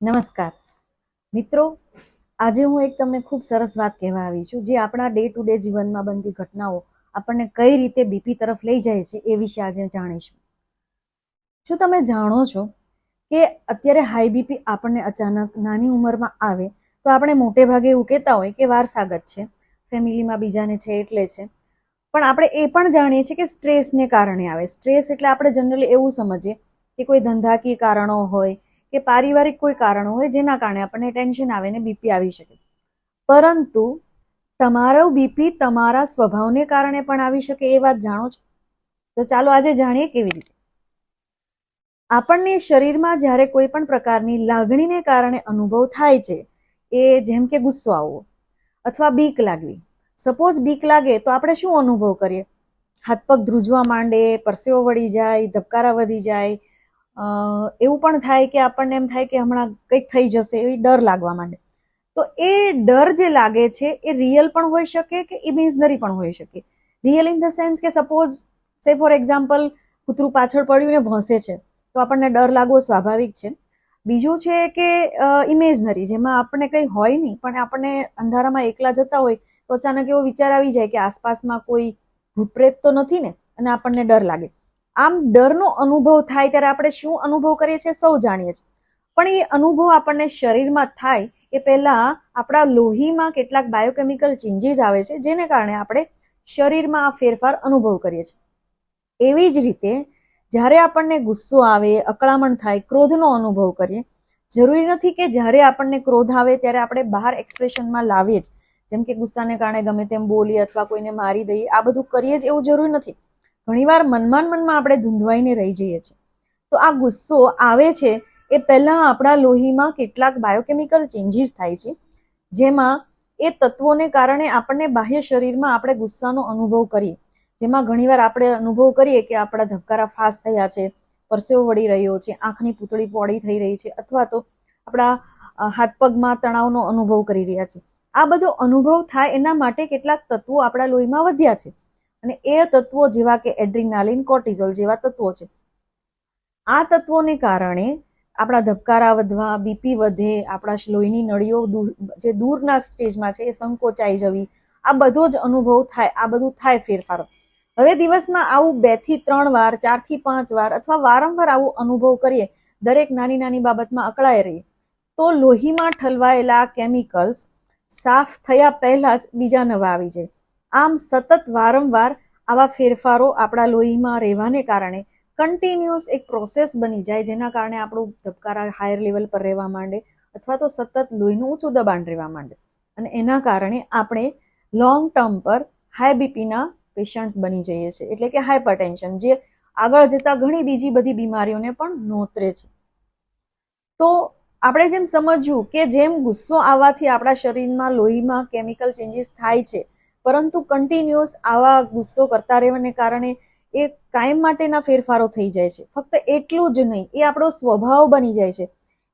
નમસ્કાર. મિત્રો, આજે હું એક તમને ખૂબ સરસ વાત કહેવા આવી છું, જે આપણા ડે ટુ ડે જીવનમાં બનતી ઘટનાઓ આપણને કઈ રીતે બીપી તરફ લઈ જાય છે એ વિશે આજે જાણીશું. શું તમે જાણો છો કે અત્યારે હાઈ બીપી આપણને અચાનક નાની ઉંમરમાં આવે, તો આપણે મોટે ભાગે એવું કહેતા હોય કે વારસાગત છે, ફેમિલીમાં બીજાને છે એટલે છે. પણ આપણે એ પણ જાણીએ છીએ કે સ્ટ્રેસને કારણે આવે. સ્ટ્રેસ એટલે આપણે જનરલી એવું સમજીએ કે કોઈ ધંધાકીય કારણો હોય કે પારિવારિક કોઈ કારણો હોય જેના કારણે આપણને ટેન્શન આવે ને બીપી આવી શકે. પરંતુ તમારો બીપી તમારા સ્વભાવને કારણે પણ આવી શકે એ વાત જાણો છો? તો ચાલો આજે જાણીએ કેવી રીતે? આપણને શરીરમાં જ્યારે કોઈ પણ પ્રકારની લાગણીને કારણે અનુભવ થાય છે, એ જેમ કે ગુસ્સો આવવો અથવા બીક લાગવી. સપોઝ બીક લાગે તો આપણે શું અનુભવ કરીએ? હાથ પગ ધ્રુજવા માંડે, પરસેવો વળી જાય, ધબકારા વધી જાય એવું પણ થાય કે આપણને એમ થાય કે હમણાં કંઈક થઈ જશે એવી ડર લાગવા માંડે. તો એ ડર જે લાગે છે એ રિયલ પણ હોઈ શકે કે ઇમેજનરી પણ હોઈ શકે? રિયલ ઇન ધ સેન્સ કે સપોઝ, સે ફોર એક્ઝામ્પલ, કૂતરું પાછળ પડ્યું ને ભોંસે છે, તો આપણને ડર લાગવો સ્વાભાવિક છે. બીજું છે કે ઇમેજનરી, જેમાં આપણને કંઈ હોય નહીં, પણ આપણને અંધારામાં એકલા જતા હોય, તો અચાનક એવો વિચાર આવી જાય કે આસપાસમાં કોઈ ભૂતપ્રેત તો નથી ને, અને આપણને ડર લાગે. આમ ડરનો અનુભવ થાય ત્યારે આપણે શું અનુભવ કરીએ છીએ સૌ જાણીએ છીએ. પણ એ અનુભવ આપણને શરીરમાં થાય એ પહેલાં આપણા લોહીમાં કેટલાક બાયોકેમિકલ ચેન્જીસ આવે છે જેને કારણે આપણે શરીરમાં આ ફેરફાર અનુભવ કરીએ છીએ. એવી જ રીતે જ્યારે આપણને ગુસ્સો આવે, અકળામણ થાય, ક્રોધનો અનુભવ કરીએ, જરૂરી નથી કે જ્યારે આપણને ક્રોધ આવે ત્યારે આપણે બહાર એક્સપ્રેશનમાં લાવીએ જ. જેમ કે ગુસ્સાને કારણે ગમે તેમ બોલીએ અથવા કોઈને મારી દઈએ, આ બધું કરીએ જ એવું જરૂરી નથી. ઘણીવાર મનમાં મનમાં આપણે ધૂંધવાઈને રહી જઈએ છીએ. તો આ ગુસ્સો આવે છે એ પહેલાં આપણા લોહીમાં કેટલાક બાયોકેમિકલ ચેન્જીસ થાય છે, જેમાં એ તત્વોને કારણે આપણને બાહ્ય શરીરમાં આપણે ગુસ્સાનો અનુભવ કરીએ. જેમાં ઘણીવાર આપણે અનુભવ કરીએ કે આપણા ધબકારા ફાસ્ટ થયા છે, પરસેવો વળી રહ્યો છે, આંખની પૂતળી પોળી થઈ રહી છે, અથવા તો આપણા હાથ પગમાં તણાવનો અનુભવ કરી રહ્યા છે. આ બધો અનુભવ થાય એના માટે કેટલાક તત્વો આપણા લોહીમાં વધ્યા છે. અને એ તત્વો જેવા કે એડ્રિનાલિન, કોર્ટિઝોલ જેવા તત્વો છે. આ તત્વોને કારણે આપણા ધબકારા વધવા, બીપી વધે, આપણા લોહીની નળીઓ જે દૂરના સ્ટેજમાં છે એ સંકોચાઈ જવી, આ બધો જ અનુભવ થાય, આ બધું થાય ફેરફારો. હવે દિવસમાં આવું બેથી ત્રણ વાર, ચારથી પાંચ વાર અથવા વારંવાર આવું અનુભવ કરીએ, દરેક નાની નાની બાબતમાં અકળાઈ રહીએ. તો લોહીમાં ઠલવાયેલા કેમિકલ્સ સાફ થયા પહેલા જ બીજા નવા આવી જાય. આમ સતત વારંવાર આવા ફેરફારો આપણા લોહીમાં રહેવાને કારણે કન્ટિન્યુઅસ એક પ્રોસેસ બની જાય જેના કારણે આપણું ધબકારા હાયર લેવલ પર રહેવા માંડે અથવા તો સતત લોહીનું ઊંચું દબાણ રહેવા માંડે. અને એના કારણે આપણે લોંગ ટર્મ પર હાઈ બીપીના પેશન્ટ્સ બની જઈએ છીએ. એટલે કે હાઇપરટેન્શન જે આગળ જતાં ઘણી બીજી બધી બીમારીઓને પણ નોતરે છે. તો આપણે જેમ સમજ્યું કે જેમ ગુસ્સો આવવાથી આપણા શરીરમાં લોહીમાં કેમિકલ ચેન્જીસ થાય છે પરંતુ કન્ટિન્યુઅસ આવા ગુસ્સો કરતા રહેવાને કારણે એ કાયમ માટેના ફેરફારો થઈ જાય છે. ફક્ત એટલું જ નહીં, એ આપણો સ્વભાવ બની જાય છે.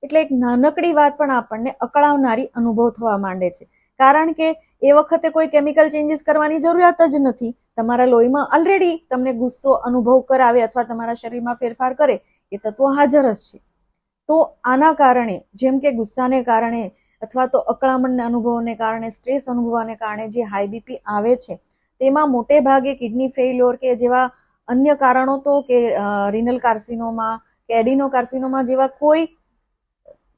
એટલે એક નાનકડી વાત પણ આપણને અકળાવનારી અનુભવ થવા માંડે છે. કારણ કે એ વખતે કોઈ કેમિકલ ચેન્જીસ કરવાની જરૂરિયાત જ નથી. તમારા લોહીમાં ઓલરેડી તમને ગુસ્સો અનુભવ કરાવે અથવા તમારા શરીરમાં ફેરફાર કરે, એ તત્વો હાજર જ છે. તો આના કારણે, જેમ કે ગુસ્સાને કારણે અથવા તો અકળામણના અનુભવોને કારણે, સ્ટ્રેસ અનુભવવાને કારણે જે હાઈ બીપી આવે છે, તેમાં મોટે ભાગે કિડની ફેલ્યોર કે જેવા અન્ય કારણો તો કે રિનલ કાર્સિનોમા, કે એડિનો કાર્સિનોમા જેવા કોઈ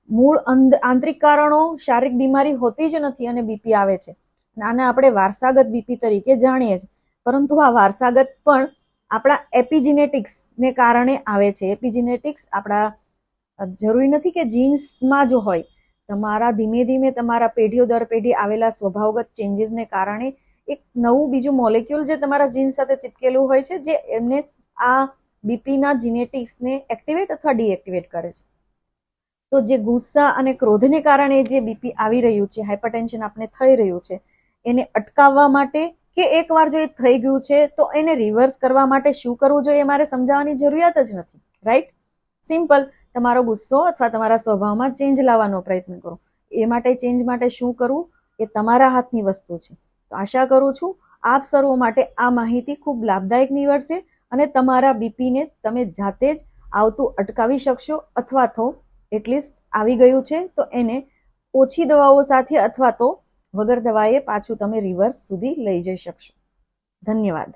મૂળ આંતરિક કારણો શારીરિક બીમારી હોતી જ નથી અને બીપી આવે છે. આને આપણે વારસાગત બીપી તરીકે જાણીએ છીએ. પરંતુ આ વારસાગત પણ આપણા એપિજિનેટિક્સને કારણે આવે છે. એપિજિનેટિક્સ આપણા, જરૂરી નથી કે જીન્સમાં જ હોય. તમારા ધીમે ધીમે તમારા પેઢીઓ દર પેઢી આવેલા સ્વભાવગત ચેન્જીસને કારણે એક નવું બીજું મોલેક્યુલ જે તમારા જીન્સ સાથે ચિપકેલું હોય છે, જે એમને આ બીપીના જીનેટિક્સને એક્ટિવેટ અથવા ડીએક્ટિવેટ કરે છે. તો જે ગુસ્સા અને ક્રોધને કારણે જે બીપી આવી રહ્યું છે હાઇપરટેન્શન આપણે થઈ રહ્યું છે, એને અટકાવવા માટે કે એકવાર જો એ થઈ ગયું છે, તો એને રિવર્સ કરવા માટે શું કરવું જોઈએ મારે સમજાવવાની જરૂરિયાત જ નથી રાઈટ સિમ્પલ તમારો ગુસ્સો અથવા તમારા સ્વભાવમાં ચેન્જ લાવવાનો પ્રયત્ન કરો. એ માટે ચેન્જ માટે શું કરવું? એ તમારા હાથની વસ્તુ છે. તો આશા કરું છું આપ સર્વો માટે આ માહિતી ખૂબ લાભદાયક નીવડશે અને તમારા બીપીને તમે જાતે જ આવતું અટકાવી શકશો અથવા તો એટલીસ્ટ આવી ગયું છે તો એને ઓછી દવાઓ સાથે અથવા તો વગર દવાએ પાછું તમે રિવર્સ સુધી લઈ જઈ શકશો. ધન્યવાદ.